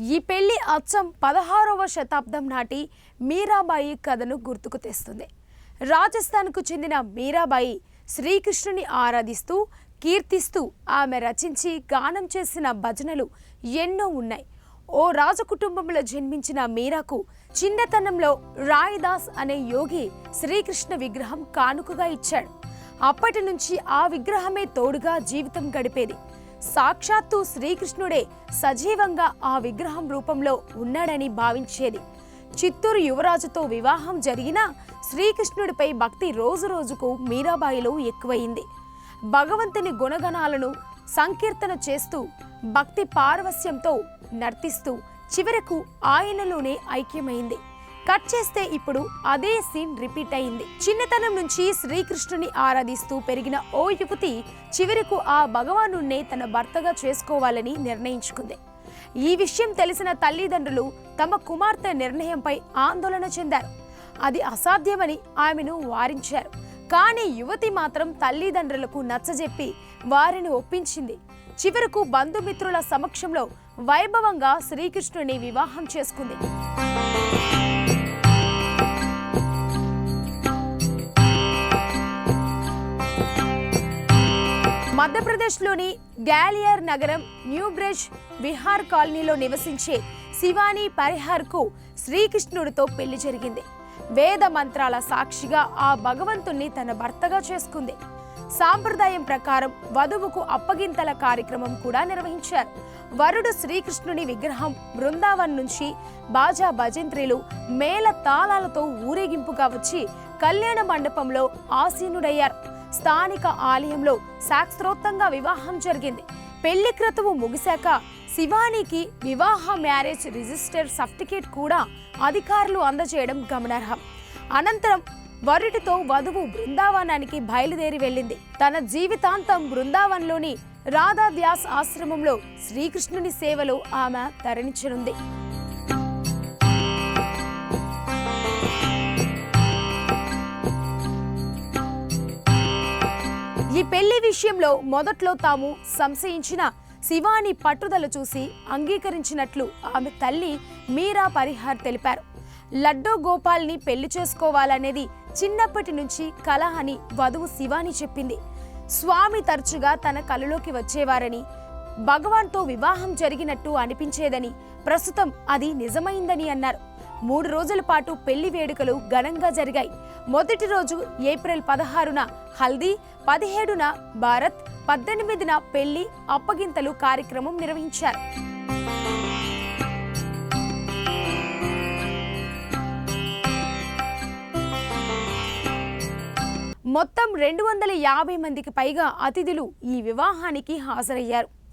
ఈ పెళ్ళి అచ్చం పదహారవ శతాబ్దం నాటి మీరాబాయి కథను గుర్తుకు తెస్తుంది. రాజస్థాన్కు చెందిన మీరాబాయి శ్రీకృష్ణుని ఆరాధిస్తూ కీర్తిస్తూ ఆమె రచించి గానం చేసిన భజనలు ఎన్నో ఉన్నాయి. ఓ రాజకుటుంబంలో జన్మించిన మీరాకు చిన్నతనంలో రాయిదాస్ అనే యోగి శ్రీకృష్ణ విగ్రహం కానుకగా ఇచ్చాడు. అప్పటి నుంచి ఆ విగ్రహమే తోడుగా జీవితం గడిపేది. సాక్షాత్తు శ్రీకృష్ణుడే సజీవంగా ఆ విగ్రహం రూపంలో ఉన్నాడని భావించేది. చిత్తూరు యువరాజుతో వివాహం జరిగినా శ్రీకృష్ణుడిపై భక్తి రోజు రోజుకు మీరాబాయిలో ఎక్కువయింది భగవంతుని గుణగణాలను సంకీర్తన చేస్తూ భక్తి పారవస్యంతో నర్తిస్తూ చివరకు ఆయనలోనే ఐక్యమైంది. కట్ చేస్తే ఇప్పుడు అదే సీన్ రిపీట్ అయింది. చిన్నతనం నుంచి శ్రీకృష్ణుని ఆరాధిస్తూ పెరిగిన ఓ యువతి చివరకు ఆ భగవానున్నే తన భర్తగా చేసుకోవాలని నిర్ణయించుకుంది. ఈ విషయం తెలిసిన తల్లిదండ్రులు తమ కుమార్తె నిర్ణయంపై ఆందోళన చెందారు. అది అసాధ్యమని ఆమెను వారించారు. కానీ యువతి మాత్రం తల్లిదండ్రులకు నచ్చజెప్పి వారిని ఒప్పించింది. చివరకు బంధుమిత్రుల సమక్షంలో వైభవంగా శ్రీకృష్ణుని వివాహం చేసుకుంది. మధ్యప్రదేశ్లోని గ్యాలియర్ నగరం న్యూ బ్రిడ్జ్ విహార్ కాలనీలో నివసించే శివాని పరిహార్కు శ్రీకృష్ణుడితో పెళ్ళి జరిగింది. వేద మంత్రాల సాక్షిగా ఆ భగవంతుణ్ణి తన భర్తగా చేసుకుంది. సాంప్రదాయం ప్రకారం వధువుకు అప్పగింతల కార్యక్రమం కూడా నిర్వహించారు. వరుడు శ్రీకృష్ణుని విగ్రహం బృందావన్ నుంచి బాజా భజంత్రిలు మేళ తాళాలతో ఊరేగింపుగా వచ్చి కళ్యాణ మండపంలో ఆసీనుడయ్యారు. స్థానిక ఆలయంలో శాస్త్రోక్తంగా వివాహం జరిగింది. పెళ్ళి క్రతువు ముగిశాక శివానికి వివాహ మ్యారేజ్ రిజిస్టర్ సర్టిఫికేట్ కూడా అధికారులు అందజేయడం గమనార్హం. అనంతరం వరుడితో వధువు బృందావనానికి బయలుదేరి వెళ్ళింది. తన జీవితాంతం బృందావన్లోని రాధా వ్యాస్ ఆశ్రమంలో శ్రీకృష్ణుని సేవలో ఆమె తరణించనుంది పెళ్ళి విషయంలో మొదట్లో తాము సంశయించిన శివాని పట్టుదల చూసి అంగీకరించినట్లు ఆమె తల్లి మీరా పరిహార్ తెలిపారు. లడ్డో గోపాల్ని పెళ్ళి చేసుకోవాలనేది చిన్నప్పటి నుంచి కల అని వధువు శివాని చెప్పింది. స్వామి తరచుగా తన కలలోకి వచ్చేవారని భగవాన్తో వివాహం జరిగినట్టు అనిపించేదని ప్రస్తుతం అది నిజమైందని అన్నారు. మూడు రోజుల పాటు పెళ్ళి వేడుకలు ఘనంగా జరిగాయి. మొదటి రోజు ఏప్రిల్ పదహారున హల్దీ పదిహేడున భారత్ పద్దెనిమిదిన పెళ్ళి అప్పగింతలు కార్యక్రమం నిర్వహించారు. మొత్తం రెండు వందల యాభై మందికి పైగా అతిథులు ఈ వివాహానికి హాజరయ్యారు.